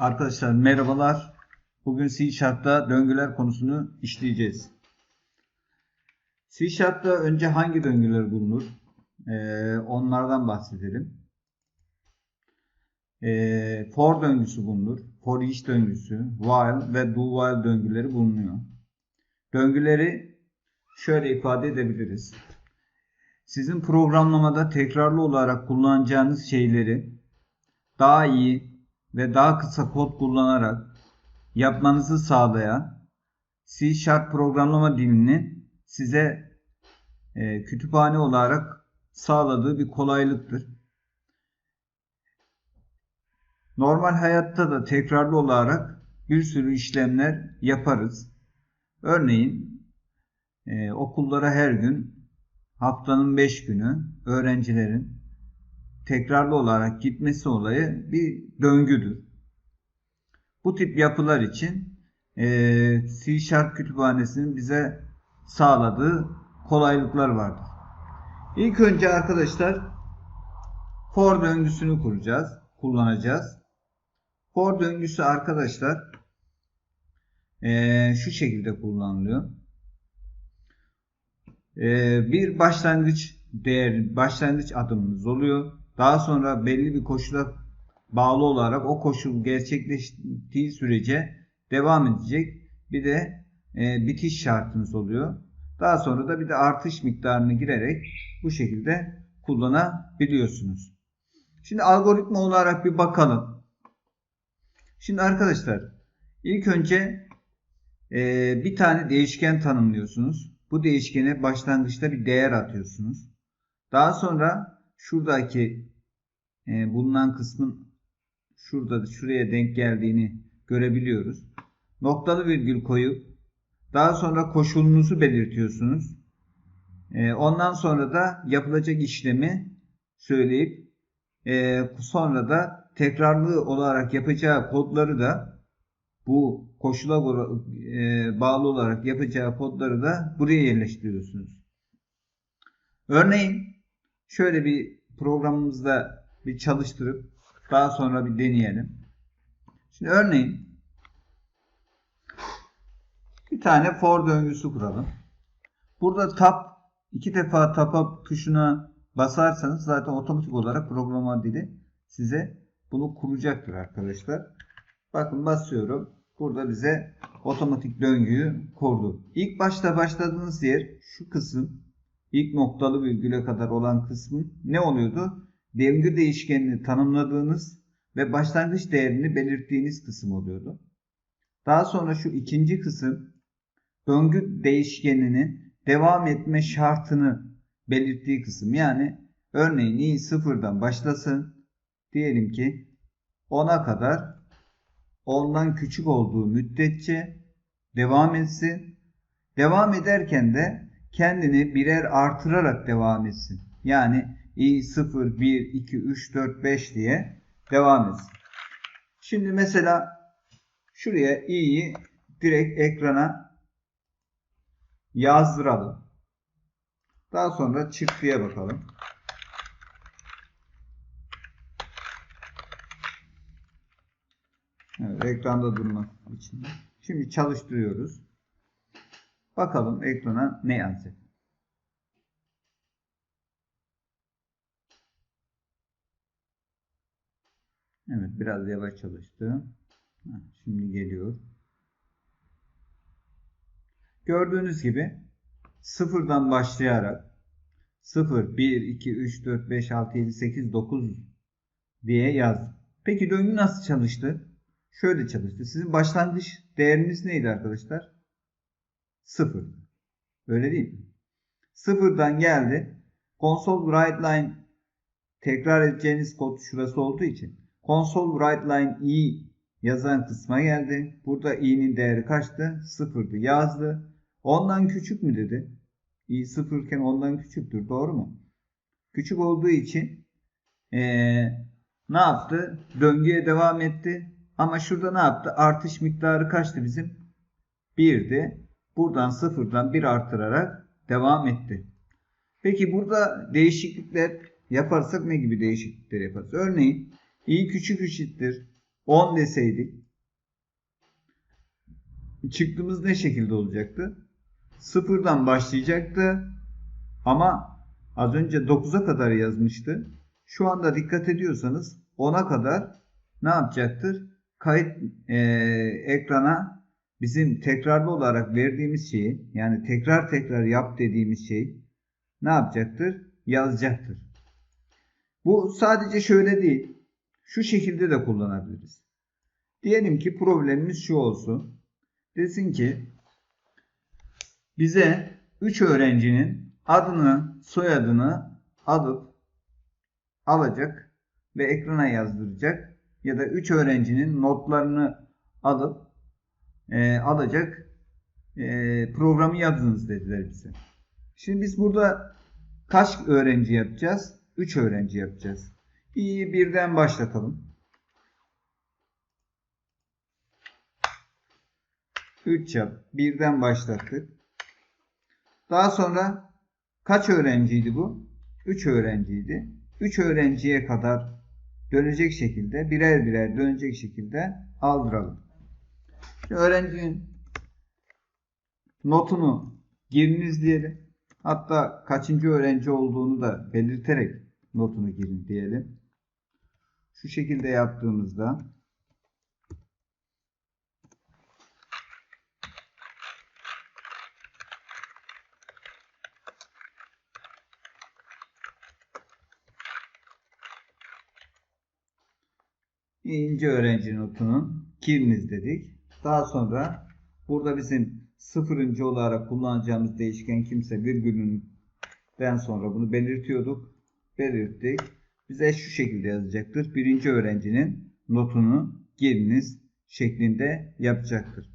Arkadaşlar merhabalar. Bugün C Sharp'ta döngüler konusunu işleyeceğiz. C Sharp'ta önce hangi döngüler bulunur? Ee, onlardan bahsedelim. Ee, for döngüsü bulunur. For each döngüsü, while ve do while döngüleri bulunuyor. Döngüleri şöyle ifade edebiliriz. Sizin programlamada tekrarlı olarak kullanacağınız şeyleri daha iyi ve daha kısa kod kullanarak yapmanızı sağlayan C Sharp programlama dilini size e, kütüphane olarak sağladığı bir kolaylıktır. Normal hayatta da tekrarlı olarak bir sürü işlemler yaparız. Örneğin e, okullara her gün haftanın 5 günü öğrencilerin tekrarlı olarak gitmesi olayı bir döngüdür. Bu tip yapılar için e, C Sharp kütüphanesinin bize sağladığı kolaylıklar vardır. İlk önce arkadaşlar for döngüsünü kuracağız, kullanacağız. For döngüsü arkadaşlar e, şu şekilde kullanılıyor. E, bir başlangıç değer, başlangıç adımımız oluyor. Daha sonra belli bir koşula bağlı olarak o koşul gerçekleştiği sürece devam edecek. Bir de e, bitiş şartımız oluyor. Daha sonra da bir de artış miktarını girerek bu şekilde kullanabiliyorsunuz. Şimdi algoritma olarak bir bakalım. Şimdi arkadaşlar ilk önce e, bir tane değişken tanımlıyorsunuz. Bu değişkene başlangıçta bir değer atıyorsunuz. Daha sonra şuradaki e, bulunan kısmın şurada şuraya denk geldiğini görebiliyoruz. Noktalı virgül koyup daha sonra koşulunuzu belirtiyorsunuz. E, ondan sonra da yapılacak işlemi söyleyip e, sonra da tekrarlı olarak yapacağı kodları da bu koşula e, bağlı olarak yapacağı kodları da buraya yerleştiriyorsunuz. Örneğin şöyle bir programımızda bir çalıştırıp daha sonra bir deneyelim. Şimdi örneğin bir tane for döngüsü kuralım. Burada tab iki defa tab tuşuna basarsanız zaten otomatik olarak programa dili size bunu kuracaktır arkadaşlar. Bakın basıyorum. Burada bize otomatik döngüyü kurdu. İlk başta başladığınız yer şu kısım ilk noktalı virgüle kadar olan kısmın ne oluyordu? Döngü değişkenini tanımladığınız ve başlangıç değerini belirttiğiniz kısım oluyordu. Daha sonra şu ikinci kısım döngü değişkeninin devam etme şartını belirttiği kısım. Yani örneğin i sıfırdan başlasın. Diyelim ki 10'a kadar 10'dan küçük olduğu müddetçe devam etsin. Devam ederken de kendini birer artırarak devam etsin. Yani i 0, 1, 2, 3, 4, 5 diye devam etsin. Şimdi mesela şuraya i'yi direkt ekrana yazdıralım. Daha sonra çıktıya bakalım. Evet, ekranda durmak için. Şimdi çalıştırıyoruz. Bakalım ekrana ne yazacak. Evet biraz yavaş çalıştı. Şimdi geliyor. Gördüğünüz gibi sıfırdan başlayarak 0, 1, 2, 3, 4, 5, 6, 7, 8, 9 diye yazdım. Peki döngü nasıl çalıştı? Şöyle çalıştı. Sizin başlangıç değeriniz neydi arkadaşlar? 0. Öyle değil mi? Sıfırdan geldi. Console write line tekrar edeceğiniz kod şurası olduğu için console write line i yazan kısma geldi. Burada i'nin değeri kaçtı? Sıfırdı. Yazdı. Ondan küçük mü dedi? i sıfırken ondan küçüktür. Doğru mu? Küçük olduğu için ee, ne yaptı? Döngüye devam etti. Ama şurada ne yaptı? Artış miktarı kaçtı bizim? 1'di. Buradan sıfırdan 1 artırarak devam etti. Peki burada değişiklikler yaparsak ne gibi değişiklikler yaparız? Örneğin i küçük eşittir 10 deseydik çıktığımız ne şekilde olacaktı? Sıfırdan başlayacaktı ama az önce 9'a kadar yazmıştı. Şu anda dikkat ediyorsanız 10'a kadar ne yapacaktır? Kayıt e, ekrana bizim tekrarlı olarak verdiğimiz şeyi yani tekrar tekrar yap dediğimiz şey ne yapacaktır? Yazacaktır. Bu sadece şöyle değil. Şu şekilde de kullanabiliriz. Diyelim ki problemimiz şu olsun. Desin ki bize 3 öğrencinin adını, soyadını alıp alacak ve ekrana yazdıracak ya da 3 öğrencinin notlarını alıp e, alacak e, programı yazınız dediler bize. Şimdi biz burada kaç öğrenci yapacağız? 3 öğrenci yapacağız. İyi birden başlatalım. 3 yap. Birden başlattık. Daha sonra kaç öğrenciydi bu? 3 öğrenciydi. 3 öğrenciye kadar dönecek şekilde birer birer dönecek şekilde aldıralım. Şimdi öğrencinin notunu giriniz diyelim. Hatta kaçıncı öğrenci olduğunu da belirterek notunu girin diyelim. Şu şekilde yaptığımızda ince öğrenci notunun kiriniz dedik. Daha sonra burada bizim sıfırıncı olarak kullanacağımız değişken kimse virgülünden sonra bunu belirtiyorduk. Belirttik. Bize şu şekilde yazacaktır. Birinci öğrencinin notunu giriniz şeklinde yapacaktır.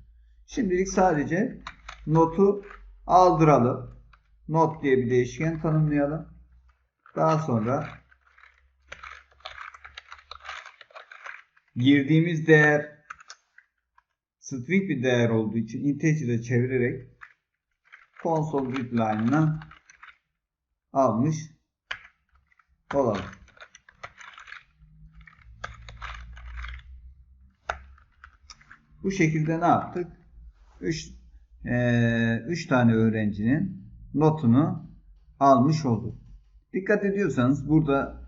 Şimdilik sadece notu aldıralım. Not diye bir değişken tanımlayalım. Daha sonra girdiğimiz değer string bir değer olduğu için integer'e çevirerek console readline'ına almış olalım. Bu şekilde ne yaptık? 3 3 tane öğrencinin notunu almış olduk. Dikkat ediyorsanız burada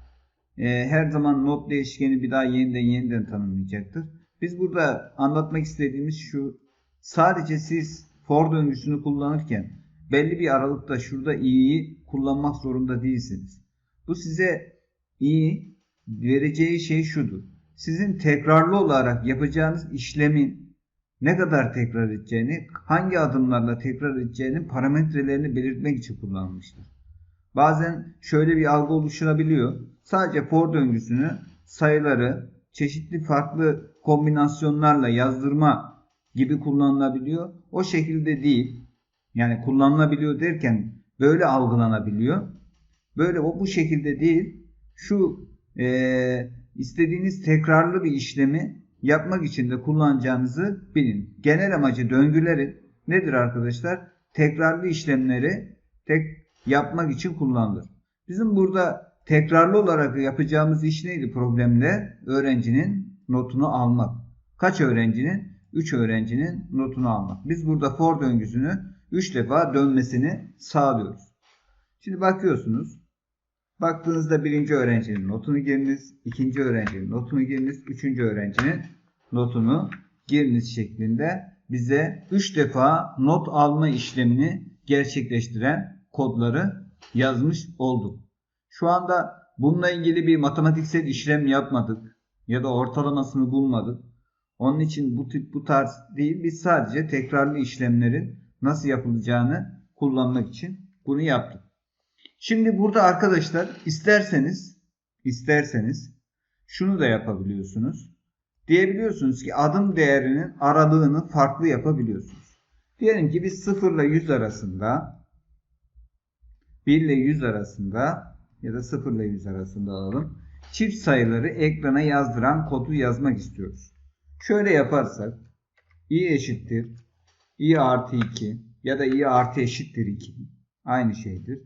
e, her zaman not değişkeni bir daha yeniden yeniden tanımlayacaktır. Biz burada anlatmak istediğimiz şu sadece siz for döngüsünü kullanırken belli bir aralıkta şurada i'yi kullanmak zorunda değilsiniz. Bu size i vereceği şey şudur. Sizin tekrarlı olarak yapacağınız işlemin ne kadar tekrar edeceğini, hangi adımlarla tekrar edeceğinin parametrelerini belirtmek için kullanılmıştır. Bazen şöyle bir algı oluşturabiliyor. Sadece for döngüsünü sayıları çeşitli farklı kombinasyonlarla yazdırma gibi kullanılabiliyor. O şekilde değil. Yani kullanılabiliyor derken böyle algılanabiliyor. Böyle o bu şekilde değil. Şu e, istediğiniz tekrarlı bir işlemi yapmak için de kullanacağınızı bilin. Genel amacı döngülerin nedir arkadaşlar? Tekrarlı işlemleri tek yapmak için kullanılır. Bizim burada tekrarlı olarak yapacağımız iş neydi problemde? Öğrencinin notunu almak. Kaç öğrencinin? 3 öğrencinin notunu almak. Biz burada for döngüsünü 3 defa dönmesini sağlıyoruz. Şimdi bakıyorsunuz. Baktığınızda birinci öğrencinin notunu giriniz, ikinci öğrencinin notunu giriniz, üçüncü öğrencinin notunu giriniz şeklinde bize 3 defa not alma işlemini gerçekleştiren kodları yazmış olduk. Şu anda bununla ilgili bir matematiksel işlem yapmadık ya da ortalamasını bulmadık. Onun için bu tip bu tarz değil biz sadece tekrarlı işlemlerin nasıl yapılacağını kullanmak için bunu yaptık. Şimdi burada arkadaşlar isterseniz isterseniz şunu da yapabiliyorsunuz. Diyebiliyorsunuz ki adım değerinin aralığını farklı yapabiliyorsunuz. Diyelim ki biz 0 ile 100 arasında 1 ile 100 arasında ya da 0 ile 100 arasında alalım. Çift sayıları ekrana yazdıran kodu yazmak istiyoruz. Şöyle yaparsak i eşittir i artı 2 ya da i artı eşittir 2 aynı şeydir.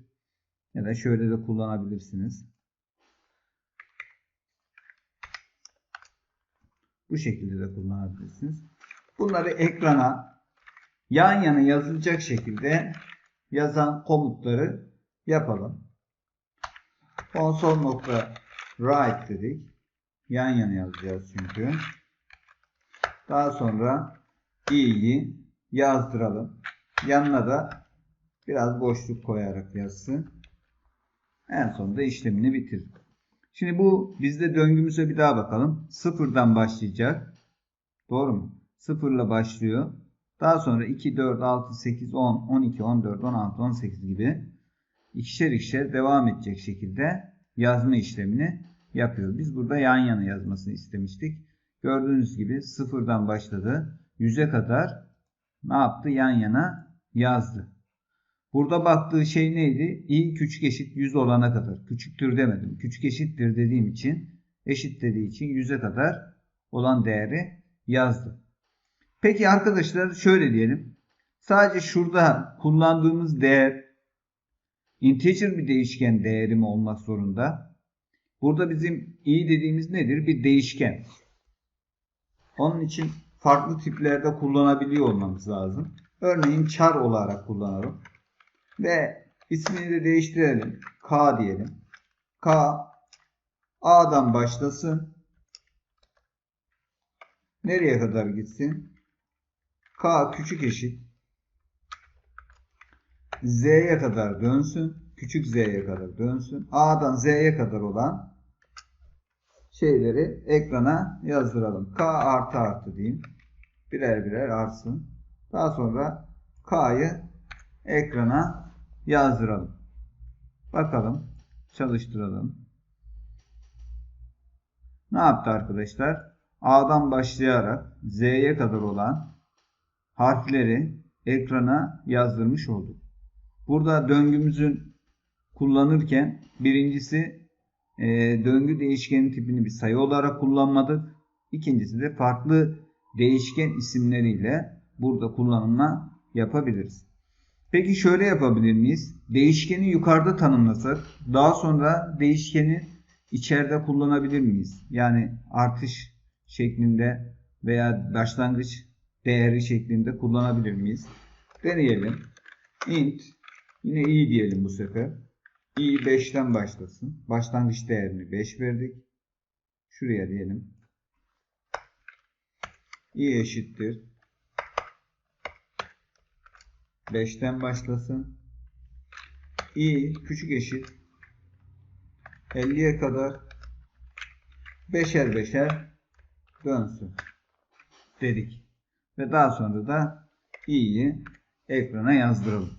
Ya da şöyle de kullanabilirsiniz. Bu şekilde de kullanabilirsiniz. Bunları ekrana yan yana yazılacak şekilde yazan komutları yapalım. Console.write dedik. Yan yana yazacağız çünkü. Daha sonra i'yi yazdıralım. Yanına da biraz boşluk koyarak yazsın. En sonunda işlemini bitir. Şimdi bu bizde döngümüze bir daha bakalım. Sıfırdan başlayacak. Doğru mu? Sıfırla başlıyor. Daha sonra 2, 4, 6, 8, 10, 12, 14, 16, 18 gibi ikişer ikişer devam edecek şekilde yazma işlemini yapıyor. Biz burada yan yana yazmasını istemiştik. Gördüğünüz gibi sıfırdan başladı. 100'e kadar ne yaptı? Yan yana yazdı. Burada baktığı şey neydi? i küçük eşit 100 olana kadar. Küçüktür demedim. Küçük eşittir dediğim için eşit dediği için 100'e kadar olan değeri yazdı. Peki arkadaşlar şöyle diyelim. Sadece şurada kullandığımız değer integer bir değişken değeri mi olmak zorunda? Burada bizim i dediğimiz nedir? Bir değişken. Onun için farklı tiplerde kullanabiliyor olmamız lazım. Örneğin char olarak kullanalım. Ve ismini de değiştirelim. K diyelim. K A'dan başlasın. Nereye kadar gitsin? K küçük eşit. Z'ye kadar dönsün. Küçük Z'ye kadar dönsün. A'dan Z'ye kadar olan şeyleri ekrana yazdıralım. K artı artı diyeyim. Birer birer artsın. Daha sonra K'yı ekrana yazdıralım. Bakalım. Çalıştıralım. Ne yaptı arkadaşlar? A'dan başlayarak Z'ye kadar olan harfleri ekrana yazdırmış olduk. Burada döngümüzün kullanırken birincisi e, döngü değişkenin tipini bir sayı olarak kullanmadık. İkincisi de farklı değişken isimleriyle burada kullanımla yapabiliriz. Peki şöyle yapabilir miyiz? Değişkeni yukarıda tanımlasak daha sonra değişkeni içeride kullanabilir miyiz? Yani artış şeklinde veya başlangıç değeri şeklinde kullanabilir miyiz? Deneyelim. int yine i diyelim bu sefer. i 5'ten başlasın. Başlangıç değerini 5 verdik. Şuraya diyelim. i eşittir 5'ten başlasın. i küçük eşit 50'ye kadar beşer beşer dönsün dedik. Ve daha sonra da i'yi ekrana yazdıralım.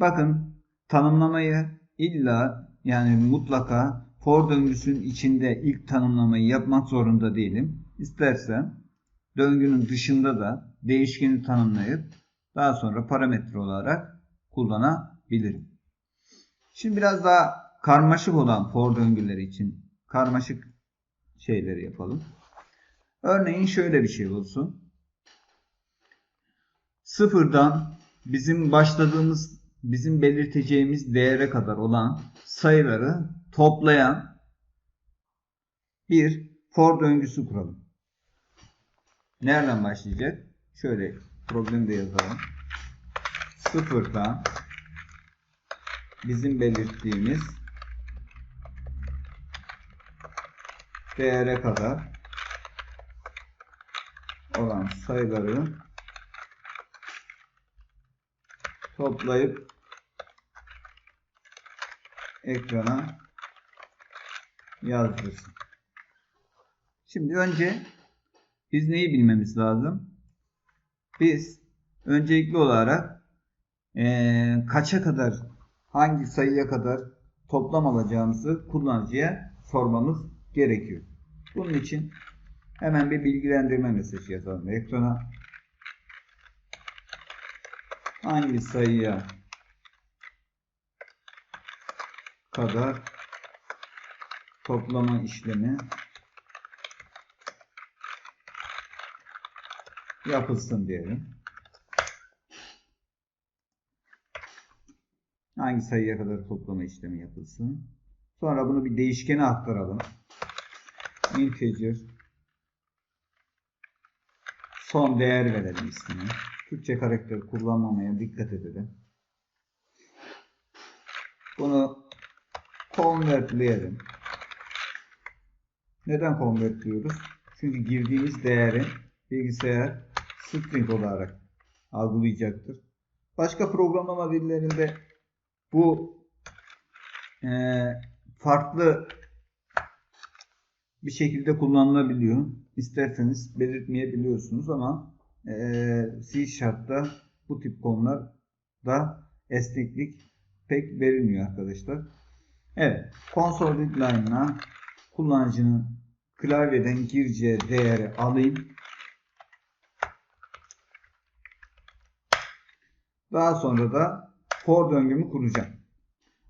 Bakın tanımlamayı illa yani mutlaka for döngüsünün içinde ilk tanımlamayı yapmak zorunda değilim. İstersem döngünün dışında da değişkeni tanımlayıp daha sonra parametre olarak kullanabilirim. Şimdi biraz daha karmaşık olan for döngüleri için karmaşık şeyleri yapalım. Örneğin şöyle bir şey olsun. Sıfırdan bizim başladığımız, bizim belirteceğimiz değere kadar olan sayıları toplayan bir for döngüsü kuralım. Nereden başlayacak? Şöyle problemi de yazalım. Sıfırdan bizim belirttiğimiz değere kadar olan sayıları toplayıp ekrana yazdırsın. Şimdi önce biz neyi bilmemiz lazım? Biz öncelikli olarak ee, kaça kadar hangi sayıya kadar toplam alacağımızı kullanıcıya sormamız gerekiyor. Bunun için hemen bir bilgilendirme mesajı yazalım ekrana. Hangi sayıya kadar toplama işlemi yapılsın diyelim. Hangi sayıya kadar toplama işlemi yapılsın. Sonra bunu bir değişkene aktaralım. Integer son değer verelim ismine. Türkçe karakter kullanmamaya dikkat edelim. Bunu convertleyelim. Neden convertliyoruz? Çünkü girdiğimiz değeri bilgisayar string olarak algılayacaktır. Başka programlama dillerinde bu eee, farklı bir şekilde kullanılabiliyor. İsterseniz belirtmeyebiliyorsunuz ama eee C Sharp'ta bu tip konularda esneklik pek verilmiyor arkadaşlar. Evet. Console line'ına kullanıcının klavyeden gireceği değeri alayım. Daha sonra da for döngümü kuracağım.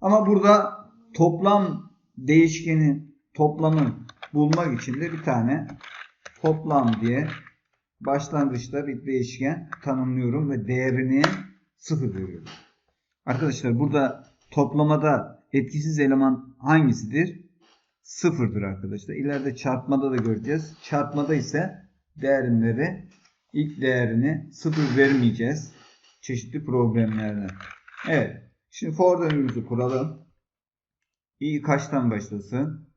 Ama burada toplam değişkeni toplamı bulmak için de bir tane toplam diye başlangıçta bir değişken tanımlıyorum ve değerini sıfır veriyorum. Arkadaşlar burada toplamada etkisiz eleman hangisidir? Sıfırdır arkadaşlar. İleride çarpmada da göreceğiz. Çarpmada ise değerleri ilk değerini sıfır vermeyeceğiz. Çeşitli problemlerle. Evet. Şimdi for döngümüzü kuralım. i kaçtan başlasın?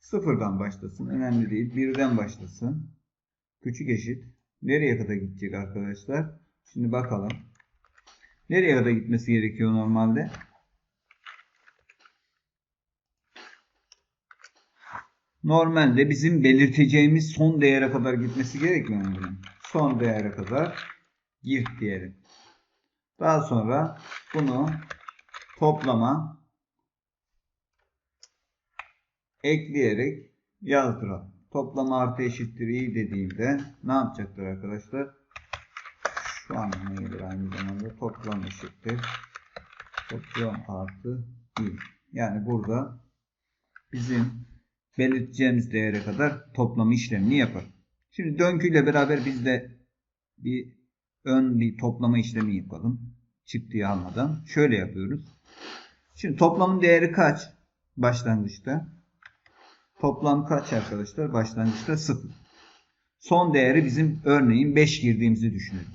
Sıfırdan başlasın. Önemli değil. Birden başlasın. Küçük eşit. Nereye kadar gidecek arkadaşlar? Şimdi bakalım. Nereye kadar gitmesi gerekiyor normalde? Normalde bizim belirteceğimiz son değere kadar gitmesi gerekmiyor mu? Son değere kadar gir diyelim. Daha sonra bunu toplama ekleyerek yazdıralım. Toplama artı eşittir i dediğimde ne yapacaktır arkadaşlar? Şu anlamına gelir aynı zamanda toplam eşittir. Toplam artı i. Yani burada bizim belirteceğimiz değere kadar toplam işlemini yapar. Şimdi döngüyle beraber biz de bir ön bir toplama işlemi yapalım. Çıktıyı almadan. Şöyle yapıyoruz. Şimdi toplamın değeri kaç? Başlangıçta. Toplam kaç arkadaşlar? Başlangıçta 0. Son değeri bizim örneğin 5 girdiğimizi düşünelim.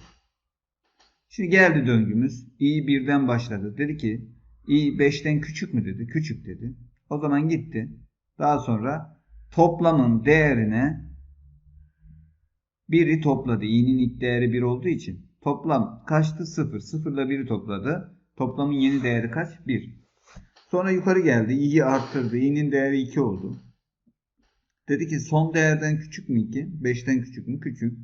Şimdi geldi döngümüz. i birden başladı. Dedi ki i 5'ten küçük mü dedi. Küçük dedi. O zaman gitti. Daha sonra toplamın değerine 1'i topladı. i'nin ilk değeri 1 olduğu için. Toplam kaçtı? 0. 0 ile 1'i topladı. Toplamın yeni değeri kaç? 1. Sonra yukarı geldi. i'yi arttırdı. i'nin değeri 2 oldu. Dedi ki son değerden küçük mü 2? 5'ten küçük mü? Küçük.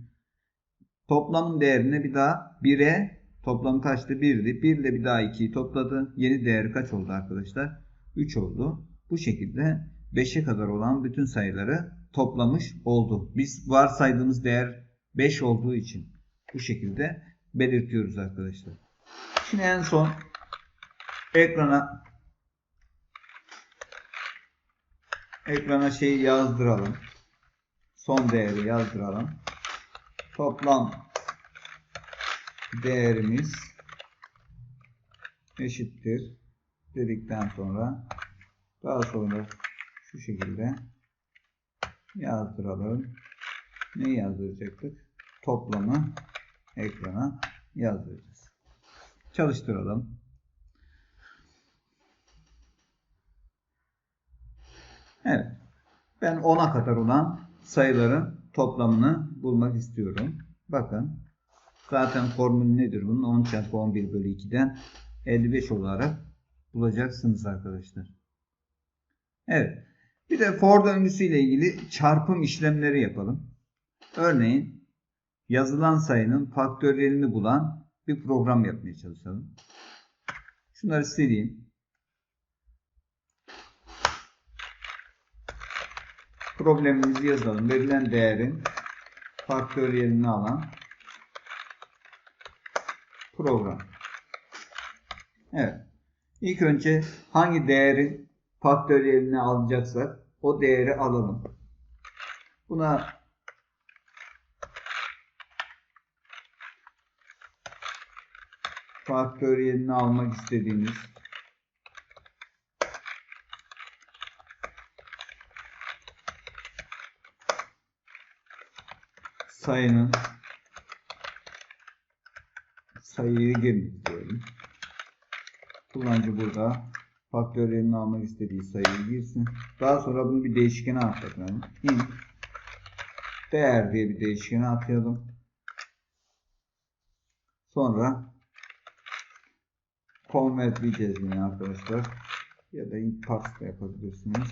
Toplamın değerine bir daha 1'e toplam kaçtı? 1'di. 1 ile bir daha 2'yi topladı. Yeni değeri kaç oldu arkadaşlar? 3 oldu. Bu şekilde 5'e kadar olan bütün sayıları toplamış oldu. Biz varsaydığımız değer 5 olduğu için bu şekilde belirtiyoruz arkadaşlar. Şimdi en son ekrana ekrana şeyi yazdıralım. Son değeri yazdıralım. Toplam değerimiz eşittir dedikten sonra daha sonra şu şekilde yazdıralım. Ne yazdıracaktık? Toplamı ekrana yazdıracağız. Çalıştıralım. Evet. Ben 10'a kadar olan sayıların toplamını bulmak istiyorum. Bakın. Zaten formül nedir bunun? 10 çarpı 11 bölü 2'den 55 olarak bulacaksınız arkadaşlar. Evet. Bir de for döngüsü ile ilgili çarpım işlemleri yapalım. Örneğin yazılan sayının faktöriyelini bulan bir program yapmaya çalışalım. Şunları sileyim. Problemimizi yazalım. Verilen değerin faktöriyelini alan program. Evet. İlk önce hangi değerin faktöriyelini alacaksak o değeri alalım. Buna faktöriyelini almak istediğimiz sayının sayıyı girin diyelim. Kullanıcı burada faktörlerini almak istediği sayıyı girsin. Daha sonra bunu bir değişkene atalım. int değer diye bir değişkene atayalım. Sonra convert diyeceğiz yine arkadaşlar. Ya da int parse da yapabilirsiniz.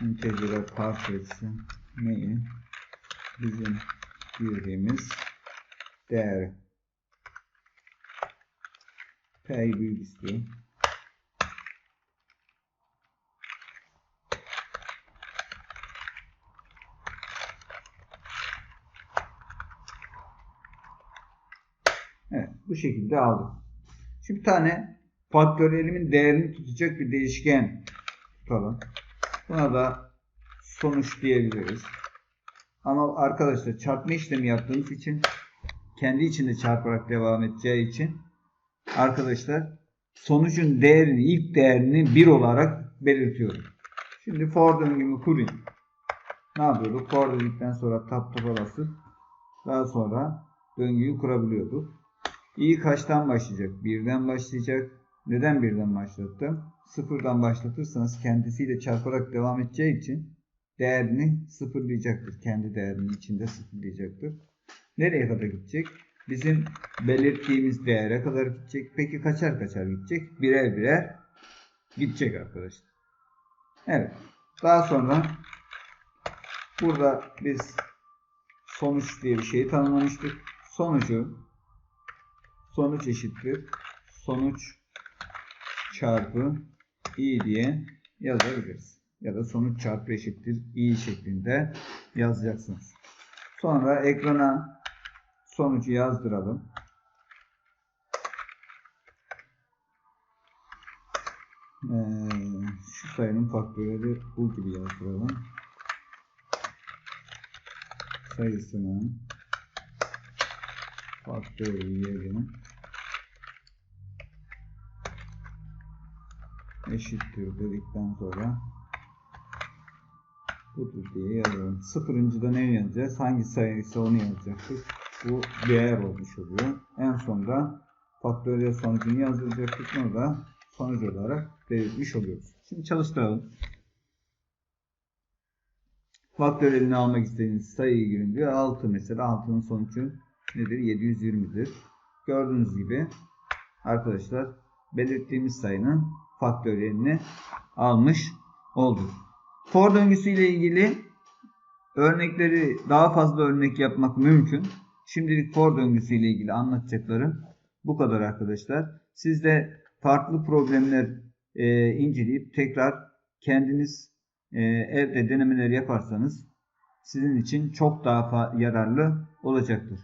Integer'e parse etsin. Neyi? Bizim girdiğimiz değer. P'yi büyük istiyor. Evet, bu şekilde aldım. Şimdi bir tane faktöriyelimin değerini tutacak bir değişken tutalım. Buna da sonuç diyebiliriz. Ama arkadaşlar çarpma işlemi yaptığımız için kendi içinde çarparak devam edeceği için arkadaşlar sonucun değerini ilk değerini 1 olarak belirtiyorum. Şimdi for döngümü kurayım. Ne yapıyorduk? For dedikten sonra tab taba basıp daha sonra döngüyü kurabiliyorduk. İyi kaçtan başlayacak? Birden başlayacak. Neden birden başlattım? Sıfırdan başlatırsanız kendisiyle çarparak devam edeceği için değerini sıfırlayacaktır. Kendi değerinin içinde sıfırlayacaktır. Nereye kadar gidecek? Bizim belirttiğimiz değere kadar gidecek. Peki kaçar kaçar gidecek? Birer birer gidecek arkadaşlar. Evet. Daha sonra burada biz sonuç diye bir şey tanımlamıştık. Sonucu sonuç eşittir sonuç çarpı i diye yazabiliriz. Ya da sonuç çarpı eşittir i şeklinde yazacaksınız. Sonra ekrana sonucu yazdıralım. Ee, şu sayının faktörleri bu gibi yazdıralım. Sayısının faktöriyelinin eşittir dedikten sonra budur diye yazalım. Sıfırıncıda ne yazacağız? Hangi sayıysa onu yazacaktık. Bu değer olmuş oluyor. En sonda faktöriyel sonucunu yazdıracaktık. Bunu da sonuç olarak belirtmiş oluyoruz. Şimdi çalıştıralım. Faktöriyelini almak istediğiniz sayıyı girin diyor. 6 mesela. 6'nın sonucu nedir? 720'dir. Gördüğünüz gibi arkadaşlar belirttiğimiz sayının faktöriyelini almış olduk. For döngüsü ile ilgili örnekleri daha fazla örnek yapmak mümkün. Şimdilik for döngüsü ile ilgili anlatacaklarım bu kadar arkadaşlar. Siz de farklı problemler e, inceleyip tekrar kendiniz e, evde denemeler yaparsanız sizin için çok daha yararlı olacaktır.